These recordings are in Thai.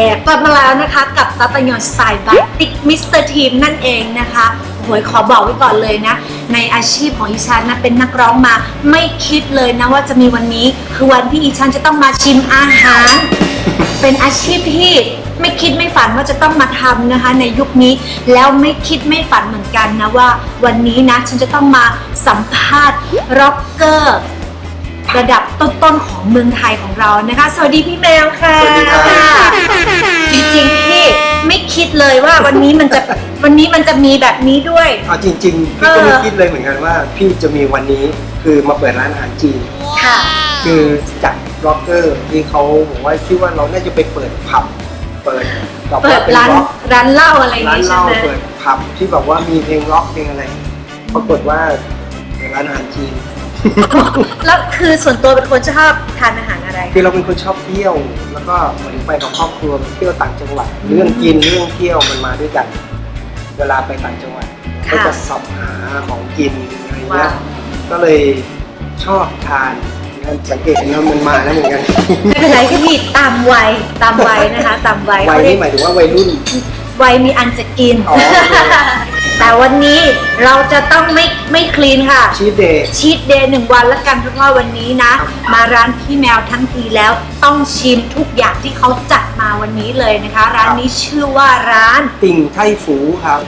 แย่กลับมาแล้วนะคะกับตัตยอนสไตล์บายติ๊กมิสเตอร์ทีมนั่นเองนะคะโหยขอบอกไว้ก่อนเลยนะ ในอาชีพของอีชันนะเป็นนักร้องมาไม่คิดเลยนะว่าจะมีวันนี้ คือวันที่อีชันจะต้องมาชิมอาหาร เป็นอาชีพที่ไม่คิดไม่ฝันว่าจะต้องมาทำนะคะ ในยุคนี้แล้วไม่คิดไม่ฝันเหมือนกันนะว่า วันนี้นะฉันจะต้องมาสัมภาษณ์ร็อกเกอร์ ระดับต้นๆของเมืองไทยของเรานะคะ สวัสดีพี่แมวค่ะสวัสดีครับ จริงๆพี่ไม่คิดเลยว่าวันนี้มันจะวันนี้มันจะมีแบบนี้ด้วย เอาจริงๆพี่ก็ไม่คิดเลยเหมือนกันว่า พี่จะมีวันนี้คือมาเปิดร้านอาหารจีน ค่ะ คือจากร็อกเกอร์ที่เขาบอกว่าคิดว่าเราน่าจะไปเปิดผับเปิดแบบเปิว่าดเป็นร้านร็อกร้านเหล้าอะไรอย่างร้านงี้เหใช่ล้าไหมเปิดผับที่แบบว่ามีเพลงร็อกเพลงอะไรปรากฏว่าเปิดร้านอาหารจีน แล้วคือส่วนตัวเป็นคนชอบทานอาหารอะไร คือเราเป็นคนชอบเที่ยว แล้วก็เหมือนไปกับครอบครัวไปเที่ยวต่างจังหวัด เรื่องกินเรื่องเที่ยวมันมาด้วยกัน เวลาไปต่างจังหวัดค่ะก็จะสอบหาของกินอะไรเงี้ว้ายวก็เลยชอบทานนั่นสังเกตแล้วมันมาแล้วเหมือนกันไม่เป็นไรพี่ตามวัยตามวัยนะคะ ตามวัยวัยเขาเรีนี้ยกหมายถึงว่าวัยรุ่นวัยมีอันจะกินอ๋อโอเค แต่วันนี้เราจะต้องไม่ไม่คลีนค่ะ ชีสเดย์ ชีตเดย์หนึ่งวันแล้วกันเพราะว่าวันนี้นะ มาร้านพี่แมวทั้งทีแล้วต้องชิมทุกอย่างที่เขาจัดมาวันนี้เลยนะคะ ร้านนี้ชื่อว่าร้าน ติ่งไทฟูครับ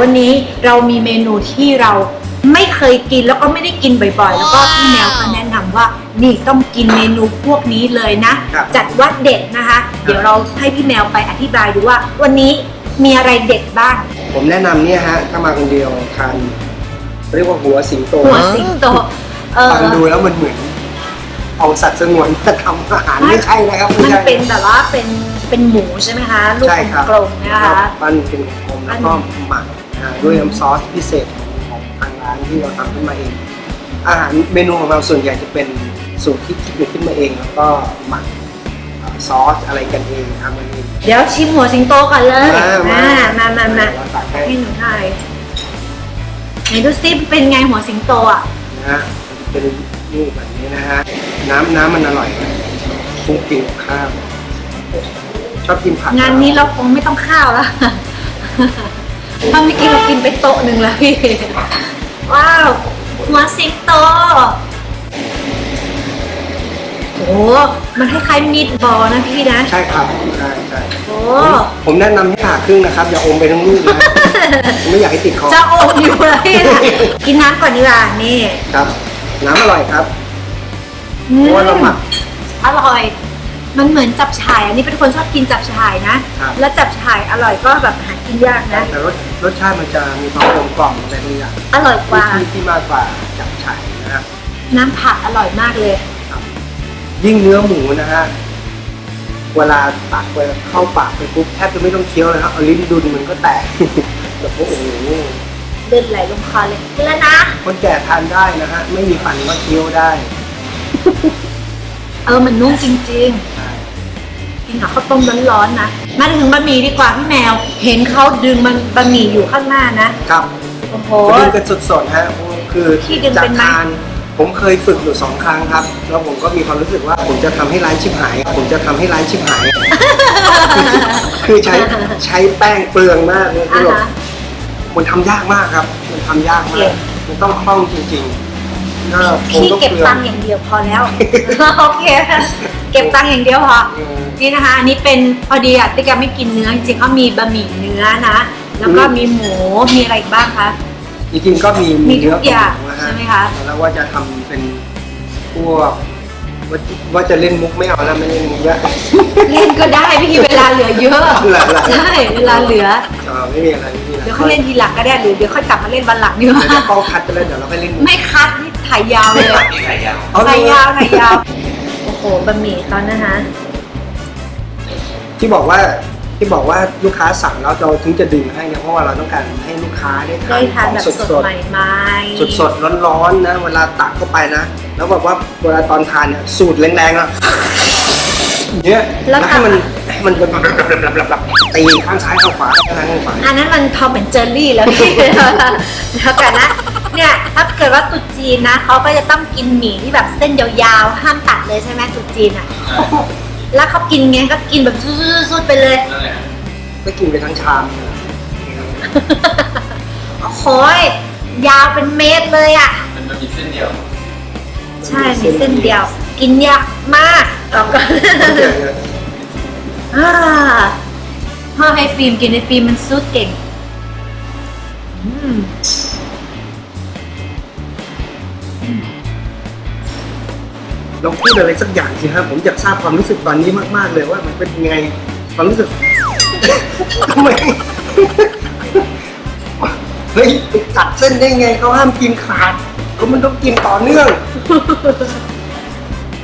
วันนี้เรามีเมนูที่เราไม่เคยกินแล้วก็ไม่ได้กินบ่อยๆ แล้วก็พี่แมวก็แนะนำว่านี่ต้องกินเมนูพวกนี้เลยนะ ครับจัดว่าเด็ดนะคะ เดี๋ยวเราให้พี่แมวไปอธิบายดูว่า วันนี้มีอะไรเด็ดบ้าง ผมแนะนำเนี่ยฮะถ้ามาคนเดียวทานเรียกว่าหัวสิงโตหัวสิงโตเออฟังดูแล้วมันเหมือน เอาสัตว์สงวนมาทำอาหารไม่ใช่นะครับไม่มันใช่ เป็นแบบว่าเป็นเป็นหมูใช่ไหมคะลูกใช่ครับกลมๆนะคะปั้นเป็นกลมๆแล้วก็หมักนะฮะ ด้วยน้ำซอสพิเศษของทางร้านที่เราทำขึ้นมาเอง อาหารเมนูของเราส่วนใหญ่จะเป็นสูตรที่คิดขึ้นมาเอง แล้วก็หมักเอ่อซอสอะไรกันเองทำกันเองเดี๋ยวชิมหัวสิงโตก่อนเลยมามาอ่มามามาเราตักให้ให้หนูถ่ายไหนดูซิเป็นไงหัวสิงโตอะนะฮะมันจะเป็นรูปแบบนี้นะฮะน้ำน้ำมันอร่อยนะคลุกกินกับข้าวชอบกินผักงานนี้เราคงไม่ต้องข้าวแล้ว ถ้าไม่กินเรากินไปโต๊ะหนึ่งแล้วพี่ ว้าวหัวสิงโตโอ้มันคล้ายๆมีดบอลนะพี่นะ ใช่ครับใช่ใช่โอ้ ผมแนะนำให้ผ่าครึ่งนะครับ อย่าอมไปทั้งลูกนะ ผมไม่อยากให้ติดคอจะอมอยู่เลยนะกินน้ำก่อนดีกว่านี่ครับ น้ำอร่อยครับอืเพมราะว่าเราหมัก อร่อย มันเหมือนจับฉ่าย อันนี้เป็นคนชอบกินจับฉ่ายนะ ครับ แล้วจับฉ่ายอร่อยก็แบบหากินยากนะ แต่รส รสชาติมันจะมีความกลมกล่อมอะไรบางอย่างอร่อยกว่า ที่ที่มากกว่าจับฉ่ายนะครับ น้ำผักอร่อยมากเลย ยิ่งเนื้อหมูนะฮะเวลาตักไปเข้าปากไปปุ๊บแทบจะไม่ต้องเคี้ยวเลยครับเอาลิ้นดุนมันก็แตก แบบว่าโอ้โหเดินไหลลงคอเลยกินแล้วนะ คนแก่ทานได้นะฮะไม่มีฟันก็เคี้ยวได้ เออมันนุ่มจริง ๆ กินกับข้าวต้มร้อนๆนะมาถึงบะหมี่ดีกว่าพี่แมว เห็นเขาดึงมันบะหมี่อยู่ข้างหน้านะครับโอ้โห ดึงกันสดๆฮะคือที่ดึงจาเป็กนไหม ทานผมเคยฝึกอยู่สองครั้งครับ แล้วผมก็มีความรู้สึกว่าผมจะทำให้ร้านชิบหาย ผมจะทำให้ร้านชิบหาย คือใช้ใช้แป้งเปลืองมากเลยคืออ่าแบบฮะ มันทำยากมากครับ มันทำยากมาเก่กง มันต้องคล่องจริงๆก็คงพี่ต้องเก็บเปลือตังงค์อย่างเดียวพอแล้ว โอเค เก็บตังค์อย่างเดียวพอเออนี่นะคะ อันนี้เป็นพอดีอะติ๊กแกไม่กินเนื้อจริงๆเขามีบะหมี่เนื้อนะ แล้วก็อืมมีหมูมีอะไรอีกบ้างคะจริงๆก็มีมีทุกเนื้ออย่างของนใช่ไหมคะแล้วว่าจะทำเป็นพวกว่าว่าจะเล่นมุกไม่เอาแล้วไม่เล่นมุกแล้ว เล่นก็ได้พี่เวลาเหลือเยอะเหรอเหรอ ใช่เวลาเหลือเออไม่มีอะไรไม่มีอะไรเดี๋ยวเขาเล่นทีหลังก็ได้หรือเดี๋ยวค่อยกลับมาเล่นวันหลังดีกว่าเดี๋ยวจะต้องคัดไปแล้วเดี๋ยวเราไปเล่นมุกไม่คัดนี่ถ่ายยาวเลยเอาถ่ายเลยยาวถ่ายยาวโอ้โห บะหมี่เขานะคะ ที่บอกว่าที่บอกว่าลูกค้าสั่งแล้วเราถึงจะดึงให้เนี่ยเพราะว่าเราต้องการให้ลูกค้าได้ทาได้นทานของแบบสสดดใหม่ๆสดสดๆร้อนๆนะเวลาตักเข้าไปนะ แล้วแบบว่าเวลาตอนทานเนี่ยสูตรแรงๆอะเนี้ยแล้แล้ววให้มันให้มันแบบแบบแบบแบบแบบตีข้างซ้ายข้างขวาข้างซ้ายข้างขวา อันนั้นมันทอมเหมือนเจอรี่แล้วพี่เดี๋ยวกันนะ เนี่ยถ้าเกิดว่าตรุ๊จีนนะเขาก็จะต้องกินหมี่ที่แบบเส้นยาวๆห้ามตัดเลยใช่ไหมตรุ๊จีนอะ แล้วเขากินไงก็กินแบบสุดๆไปเลยนั่นแหละก็กินไปทั้งชามเลยโอ้โหยยาวเป็นเมตรเลยอะ มันมันมีเส้นเดียว ใช่มีเส้นเดียว กินยากมากต่อก่อนอ่าพ่อให้ฟิล์มกินในฟิล์มมันซูดเก่ง อืม ลองพูดอะไรสักอย่างสิครับผมอยากทราบความรู้สึกตอนนี้มากๆเลยว่ามันเป็นยังไงความรู้สึก ทำไมเฮ้ยไปตัดเส้นได้ไงเขาห้ามกินขาดก็มันต้องกินต่อเนื่อง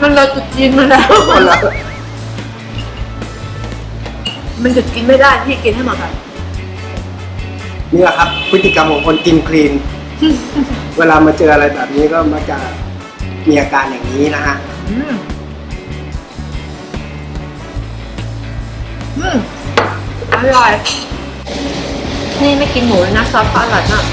มันเลยจุดจีนมาแล้ว หมดแล้วมันหยุดกินไม่ได้พี่กินให้หมดก่อนนี่แหละครับ พฤติกรรมของคนกินคลีน เวลามาเจออะไรแบบนี้ก็มักจะ มีอาการอย่างนี้นะฮะอืมอืมอร่อย นี่ไม่กินหมูเลยนะซอสเขาอร่อยมาก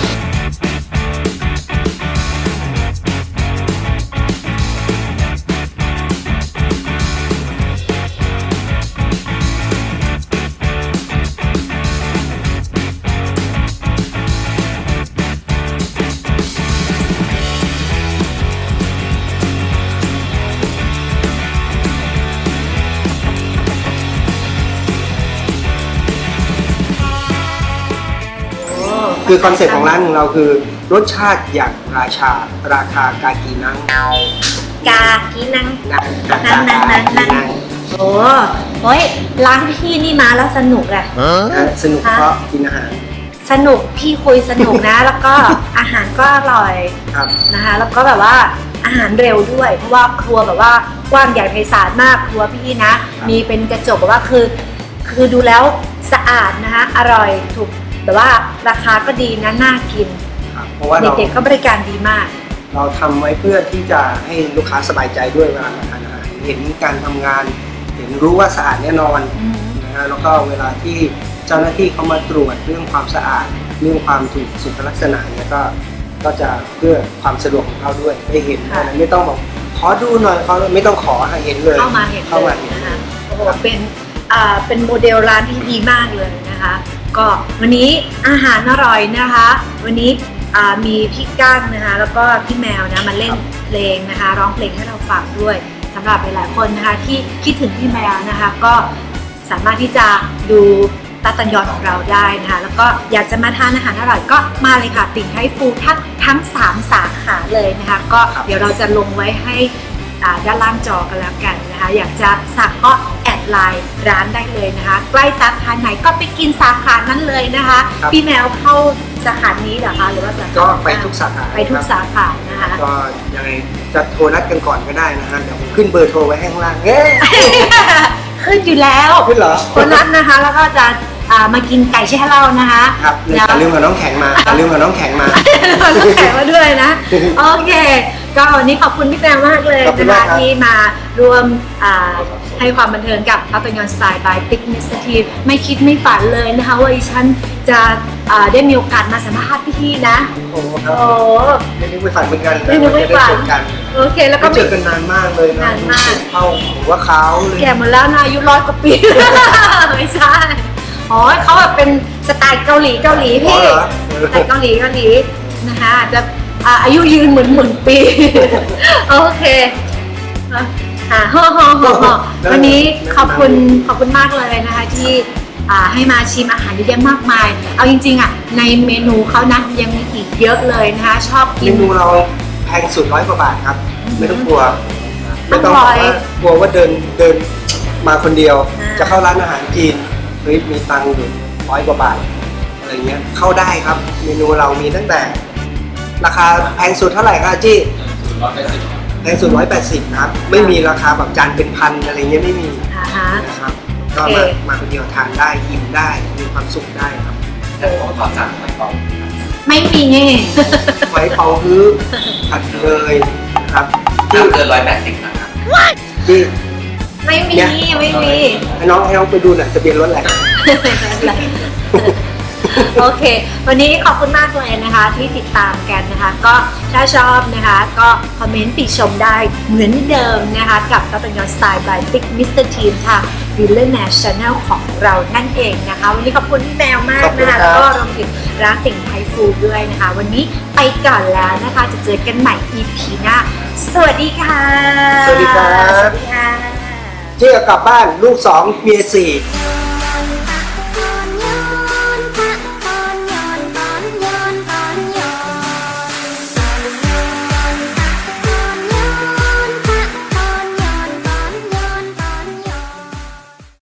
คือคอนเซ็ปต์ของร้านของเราคือ รสชาติอย่างราชาราคากากีนังกากีนังนังกานั่กานนั่นกานั่นกีนั่นนังโอ้โอ้ยร้านพี่นี่มาแล้วสนุกอะนะฮะสนุกเพราะกินอาหาร สนุกพี่คุยสนุกนะ แล้วก็อาหารก็อร่อยครับนะคะ แล้วก็แบบว่าอาหารเร็วด้วย เพราะว่าครัวแบบว่ากว้างใหญ่ไพศาลมากครัวพี่นะ มีเป็นกระจกแบบว่าคือ คือดูแล้วสะอาดนะคะอร่อยถูก แต่ว่าราคาก็ดีนะน่ากินครับเพราะว่าเราเด็กๆก็บริการดีมาก เราทำไว้เพื่อที่จะให้ลูกค้าสบายใจด้วยเวลามาทานอาหารเห็นการทำงาน เห็นรู้ว่าสะอาดแน่นอนอืมนะฮะแล้วก็เวลาที่เจ้าหน้าที่เขามาตรวจเรื่องความสะอาด เรื่องความถูกสุขลักษณะเนี่ยก็ก็จะเพื่อความสะดวกของเขาด้วยได้เห็นค่ะอันนั้นไม่ต้องบอกขอดูหน่อยเขาไม่ต้องขอให้เห็นเลยเข้ามาเห็นเข้าเลมายเห็น นะคะโอ้โหเป็นอ่าเป็นโมเดลร้านที่ดีมากเลยนะคะ ก็วันนี้อาหารอร่อยนะคะ วันนี้มีพี่ก้างนะคะ แล้วก็พี่แมวนะมาเล่นเพลงนะคะ ร้องเพลงให้เราฟังด้วยสำหรับหลายๆคนนะคะ ที่คิดถึงพี่แมวนะคะ ก็สามารถที่จะดูตาตันยอนของเราได้นะคะ แล้วก็อยากจะมาทานอาหารอร่อยก็มาเลยค่ะติ่งให้ฟูทั้งทั้ง 3 สาขาเลยนะคะ ก็เดี๋ยวเราจะลงไว้ให้ด้านล่างจอกันแล้วกันนะคะ อยากจะสั่งก็ ดไลน์ร้านได้เลยนะคะ ใกล้สาขาไหนก็ไปกินสาขานั้นเลยนะคะ ครับ พี่แมวเข้าสาขานี้เหรอคะหรือว่าสาขาก็ไปทุกสาขาไปทุกครับสาขานะคะ ก็ยังไงจะโทรนัดกันก่อนก็ได้นะฮะเดี๋ยวผมขึ้นเบอร์โทรไว้ให้ข้างล่างเอ๊ะขึ้นอยู่แล้วขึ้นเหรอคนนั้นนะคะแล้วก็จะอ่ามากินไก่แช่เหล้านะคะครับอย่าลืมกับน้องแข็งมาอย่าลืมกับน้องแข็งมา เราต้องแขกมาด้วยนะ โอเค ก็วันนี้ขอบคุณพี่แมวมากเลยขอบคุณนะมาคะกครับ ที่มาร่วมอ่าให้ความบันเทิงกับพัตยอนสไตล์บายปิกนิสทีไม่คิดไม่ฝันเลยนะคะว่าดิฉันจะอ่าได้มีโอกาสมาสัมภาษณ์พี่ๆนะ โอ้โหครัโอ้ บไม่นึกไม่ฝันเหมือนกันไม่นึกไม่ฝันว่าจะได้เจอกันโอเคแล้วก็ไม่เจอกันนานมากเลยนะนานมากเข้าหัวเขาเลย แก่หมดแล้วนะอายุร้อยกว่าปี ไม่ใช่อ๋อเขาแบบเป็นสไตล์เกาหลีเกาหลีอ๋อพี่เหรอ สไตล์เกาหลีเกาหลีนะคะอาจจะ อ่าอายุยืนเหมือนหมื่นปี โอเคอ่าฮ่อฮ่อฮ่อฮ่อวันนี้ขอบคุณขอบคุณมากเลยนะคะที่อ่าให้มาชิมอาหารเยอะแยะมากมาย เอาจริงๆอะในเมนูเขานะยังมีอีกเยอะเลยนะคะชอบเมกินนูเราแพงสุดร้อยกว่าบาทครับ ไม่ต้องกลัวอไม่ต้องร่บออกยว่ากลัวว่าเดินเดินมาคนเดียว อ่า จะเข้าร้านอาหารจีนเฮ้ยมีตังค์อยู่ร้อยกว่าบาทอะไรเงี้ยเข้าได้ครับ เมนูเรามีตั้งแต่ ราคาแพงสุดเท่าไหร่ครับจี้ศูนย์ร้อยแปดสิบแพงสุดร้อยแปดสิบครับ ไม่มีราคาแบบจานเป็นพันอะไรเงี้ยไม่มีอ่าฮะ นะครับก็โอเคมามาคนเดียวทานได้อิ่มได้มีความสุขได้ครับแต่ผมขอสั่งหอยกรอบไม่มีไว้เป่าฮื้อผัดเลยนะครับห้ามเกินร้อยแปดสิบนะครับที่ไม่มีเนี่ยไม่มี ให้น้องให้น้องไปดูหน่อยทะเบียนรถอะไร โอเค วันนี้ขอบคุณมากเลยนะคะที่ติดตามกันนะคะ ก็ถ้าชอบนะคะ ก็คอมเมนต์ติชมได้เหมือนเดิมนะคะ กับตัตยอนสไตล์ by Big Mr. Team ค่ะ v i l l a n a s Channel ของเรานั่นเองนะคะ วันนี้ขอบคุณพี่แมวมากขอบคุณนะคะครัแล้บวก็รวมถึงร้านติ่งไทยฟูดด้วยนะคะ วันนี้ไปก่อนแล้วนะคะ จะเจอกันใหม่ EP หน้า สวัสดีค่ะ สวัสดีครับ สวัสดีค่ะเจ๊กลับบ้านลูกสองเมียสี่ส